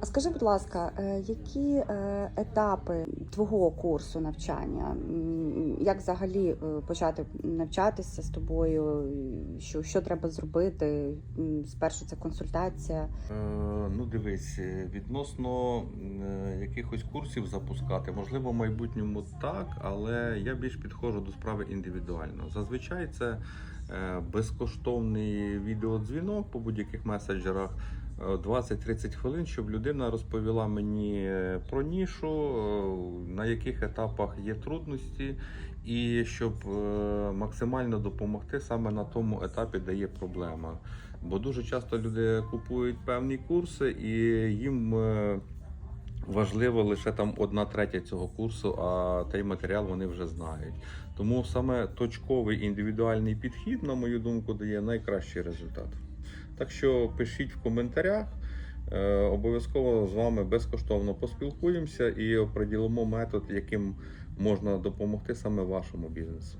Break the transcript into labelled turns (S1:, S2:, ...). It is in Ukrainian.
S1: А скажи, будь ласка, е, які е, етапи твого курсу навчання? Як взагалі е, почати навчатися з тобою? Що, що треба зробити? Спершу це консультація.
S2: Е, Ну, дивись, відносно якихось курсів запускати, можливо, в майбутньому так, але я більш підходжу до справи індивідуально. Зазвичай це безкоштовний відеодзвінок по будь-яких меседжерах. е, 20-30 хвилин, щоб людина розповіла мені е, про нішу, е, на яких етапах є трудності, і щоб е, максимально допомогти саме на тому етапі, де є проблема. Бо дуже часто люди купують певні курси, і їм е, важливо лише там одна третя цього курсу, а той матеріал вони вже знають. Тому саме точковий індивідуальний підхід, на мою думку, дає найкращий результат. Так що пишіть в коментарях. е, Обов'язково з вами безкоштовно поспілкуємося і оприділимо метод, яким можна допомогти саме вашому бізнесу.